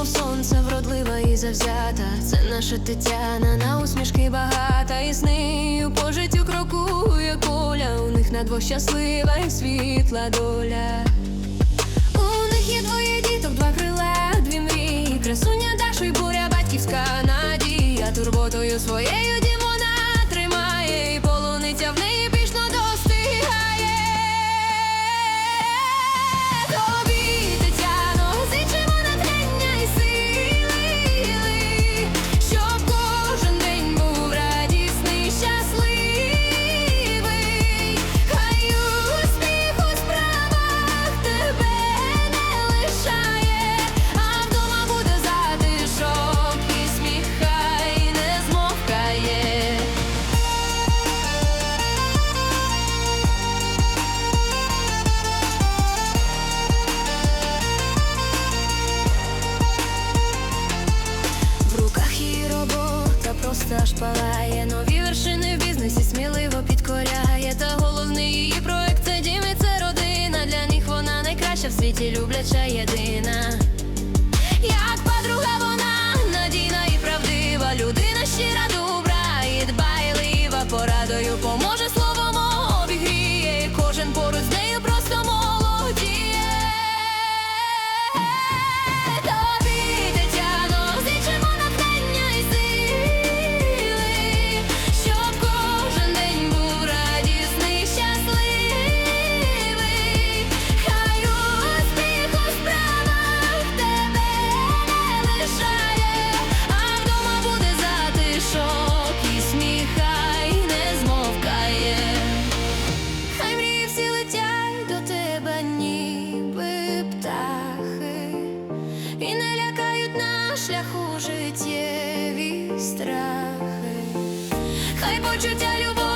мов сонце, вродлива і завзята. Це наша Тетяна, на усмішки багата. І з нею по життю крокує коля. У них на двох щаслива і світла доля. У них є двоє діток, два крила. Палає Нові вершини в бізнесі сміливо підкоряє. Та головний її проект це дім і це родина. Для них вона найкраща в світі любляча єдина. Як життєві страхи. Хай почуття любов